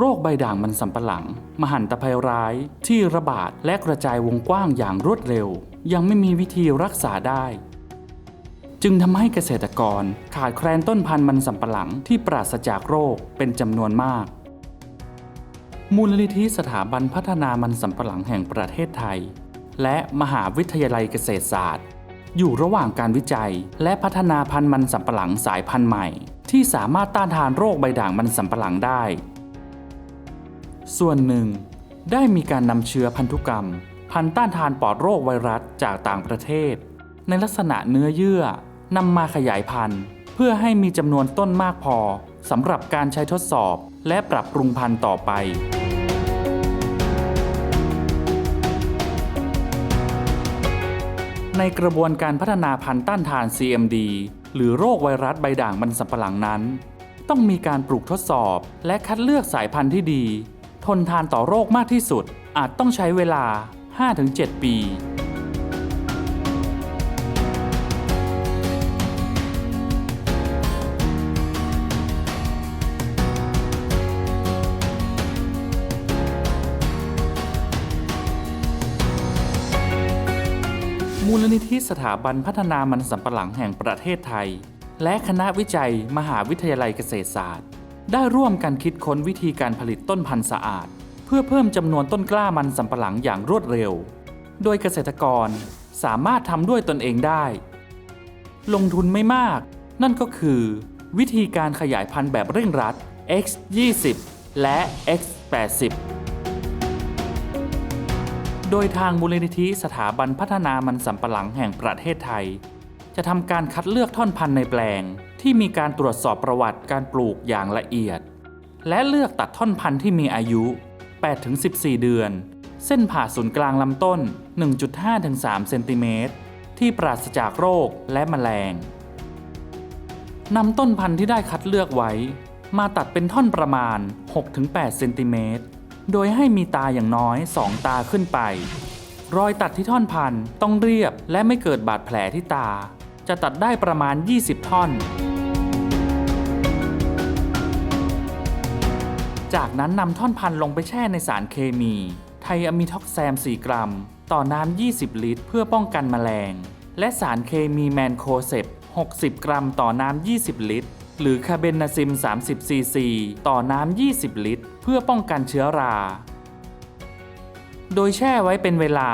โรคใบด่างมันสำปะหลัง มหันตภัยร้ายที่ระบาดและกระจายวงกว้างอย่างรวดเร็ว ยังไม่มีวิธีรักษาได้ จึงทำให้เกษตรกรขาดแคลนต้นพันธุ์มันสำปะหลังที่ปราศจากโรคเป็นจำนวนมาก มูลนิธิสถาบันพัฒนามันสำปะหลังแห่งประเทศไทย และมหาวิทยาลัยเกษตรศาสตร์ อยู่ระหว่างการวิจัย และพัฒนาพันธุ์มันสำปะหลังสายพันธุ์ใหม่ที่สามารถต้านทานโรคใบด่างมันสำปะหลังได้ ส่วนหนึ่ง ได้มีการนำเชื้อพันธุกรรม พันธุ์ต้านทานปอดโรคไวรัสจากต่างประเทศ ในลักษณะเนื้อเยื่อนำมาขยายพันธุ์ เพื่อให้มีจำนวนต้นมากพอสำหรับการใช้ทดสอบและปรับปรุงพันธุ์ต่อไปในกระบวนการพัฒนาพันธุ์ต้านทาน CMD หรือโรคไวรัสใบด่างมันสำปะหลังนั้น ต้องมีการปลูกทดสอบและคัดเลือกสายพันธุ์ที่ดี ทนทานต่อโรคมากที่สุด อาจต้องใช้เวลา 5-7 ปี มูลนิธิสถาบันพัฒนามันสำปะหลังแห่งประเทศไทย และคณะวิจัยมหาวิทยาลัยเกษตรศาสตร์ ได้ร่วมกันคิดค้นวิธีการผลิตต้นพันธุ์สะอาด เพื่อเพิ่มจำนวนต้นกล้ามันสำปะหลังอย่างรวดเร็ว โดยเกษตรกรสามารถทำด้วยตนเองได้ ลงทุนไม่มาก นั่นก็คือ วิธีการขยายพันธุ์แบบเร่งรัด X 20และ X 80โดยทางมูลนิธิสถาบันพัฒนามันสำปะหลังแห่งประเทศไทย จะทำการคัดเลือกท่อนพันธุ์ในแปลง ที่มีการตรวจสอบประวัติการปลูกอย่างละเอียด และเลือกตัดท่อนพันธุ์ที่มีอายุ 8-14 เดือน เส้นผ่าศูนย์กลางลำต้น 1.5-3 เซนติเมตรที่ปราศจากโรคและแมลงนำต้นพันธุ์ที่ได้คัดเลือกไว้ มาตัดเป็นท่อนประมาณ 6-8 เซนติเมตร โดยให้มีตาอย่างน้อย 2 ตาขึ้นไป รอยตัดที่ท่อนพันธุ์ต้องเรียบและไม่เกิดบาดแผลที่ตา จะตัดได้ประมาณ 20 ท่อน จากนั้นนำท่อนพันลงไปแช่ในสารเคมี ไทอะมิท็อกแซม 4 กรัม ต่อน้ำ 20 ลิตร เพื่อป้องกันแมลง และสารเคมีแมนโคเซป60 กรัมต่อน้ำ 20 ลิตร หรือคาเบนนาซิม 30 ซีซี ต่อน้ำ 20 ลิตร เพื่อป้องกันเชื้อรา โดยแช่ไว้เป็นเวลา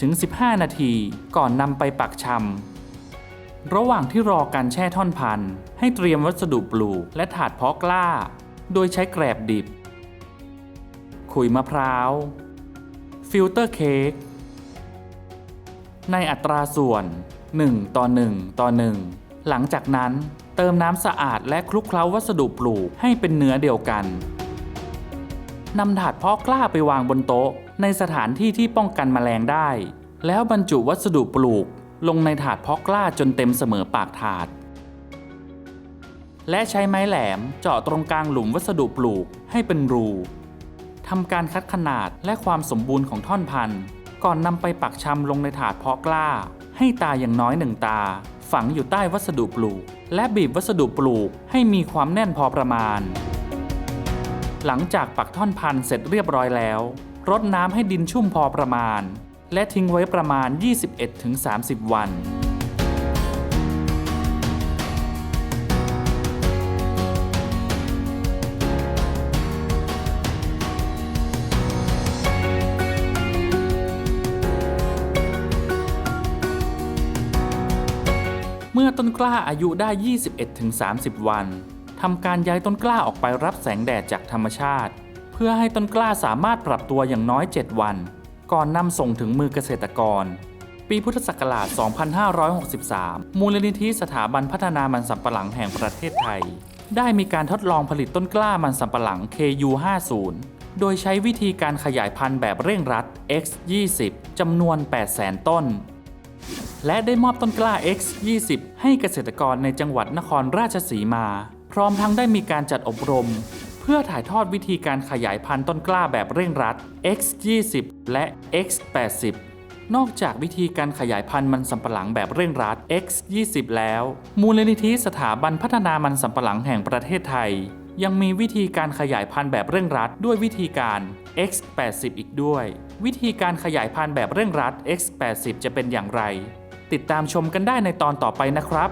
10-15 นาที ก่อนนำไปปักชำ ระหว่างที่รอการแช่ท่อนพันธุ์ให้เตรียมวัสดุปลูกและถาดเพาะกล้า โดยใช้แกรบดิบ ขุยมะพร้าว ฟิลเตอร์เค้ก ในอัตราส่วน 1 ต่อ 1 ต่อ 1 หลังจากนั้นเติมน้ำสะอาดและคลุกเคล้าวัสดุปลูกให้เป็นเนื้อเดียวกันนำถาดเพาะกล้าไปวางบนโต๊ะ ในสถานที่ที่ป้องกันแมลงได้ แล้วบรรจุวัสดุปลูก ลงในถาดเพาะกล้าจนเต็มเสมอปากถาด และใช้ไม้แหลมเจาะตรงกลางหลุมวัสดุปลูกให้เป็นรูทำการคัดขนาดและความสมบูรณ์ของท่อนพันธุ์ ก่อนนำไปปักชำลงในถาดเพาะกล้า ให้ตาอย่างน้อยหนึ่งตา ฝังอยู่ใต้วัสดุปลูก และบีบวัสดุปลูกให้มีความแน่นพอประมาณ หลังจากปักท่อนพันธุ์เสร็จเรียบร้อยแล้วรดน้ำให้ดินชุ่มพอประมาณ และทิ้งไว้ประมาณ 21-30 วัน เมื่อต้นกล้าอายุได้ 21-30 วันทำการย้ายต้นกล้าออกไปรับแสงแดดจากธรรมชาติ เพื่อให้ต้นกล้าสามารถปรับตัวอย่างน้อย 7 วัน ก่อนนำส่งถึงมือเกษตรกร ปีพุทธศักราช 2563 มูลนิธิสถาบันพัฒนามันสำปะหลังแห่งประเทศไทย ได้มีการทดลองผลิตต้นกล้ามันสำปะหลัง KU50 โดยใช้วิธีการขยายพันธุ์แบบเร่งรัด X20 จำนวน 800,000 ต้น และได้มอบต้นกล้า X20 ให้เกษตรกรในจังหวัดนครราชสีมา พร้อมทั้งได้มีการจัดอบรม พื่อถ่ายทอดวิธีการขยายพันธุ์ต้นกล้าแบบเร่งรัด X20 และ X80 นอกจากวิธีการขยายพันธุ์มันสำปะหลังแบบเร่งรัด X 20 แล้ว มูลนิธิสถาบันพัฒนามันสำปะหลังแห่งประเทศไทย ยังมีวิธีการขยายพันธุ์แบบเร่งรัดด้วยวิธีการ X 80 อีกด้วย วิธีการขยายพันธุ์แบบเร่งรัด X 80 จะเป็นอย่างไร ติดตามชมกันได้ในตอนต่อไปนะครับ